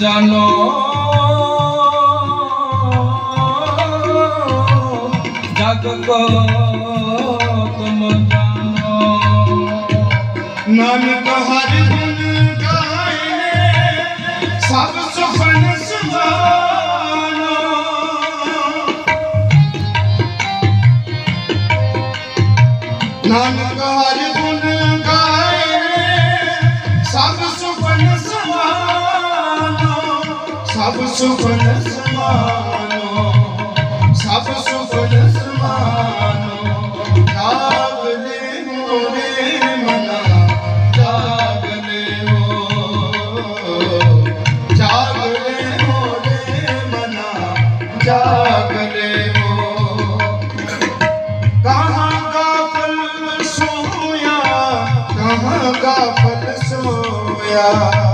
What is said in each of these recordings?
ਜਾਨੋ। ਜਗ ਕੋ ਤੁਮ ਜਾਨੋ। ਨਾਨਕ ਹਰ ਗੁਣ ਗਾਏ ਸਭ ਸੁਖਨ ਸੁਭਾਨੋ। ਨਾਨਕ ਹਰ ਗੁਣ ਸਭ ਸਮਾਨੋ ਸਭ ਸੁਖਨ ਸੁਭਾਨੋ ਜਾਗ ਲੈ ਮੋਰੇ ਮਨਾ, ਜਾਗ ਲੈ ਹੋ ਜਾਗ ਮੋਰੇ ਮਨਾ, ਜਾਗ ਹੋ ਕਹਾਂ ਗਾਫਲ ਸੋਇਆ, ਕਹਾਂ ਗਾਫਲ ਸੋਇਆ।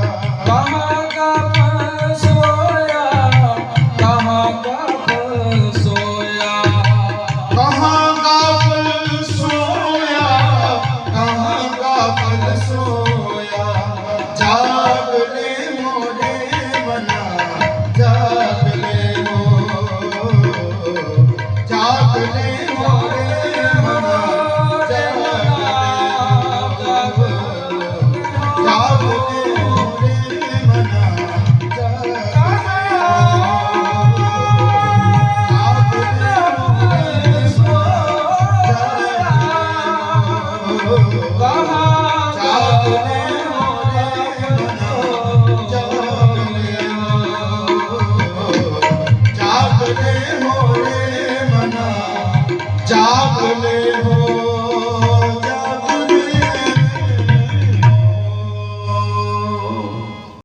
Oh, जागने हो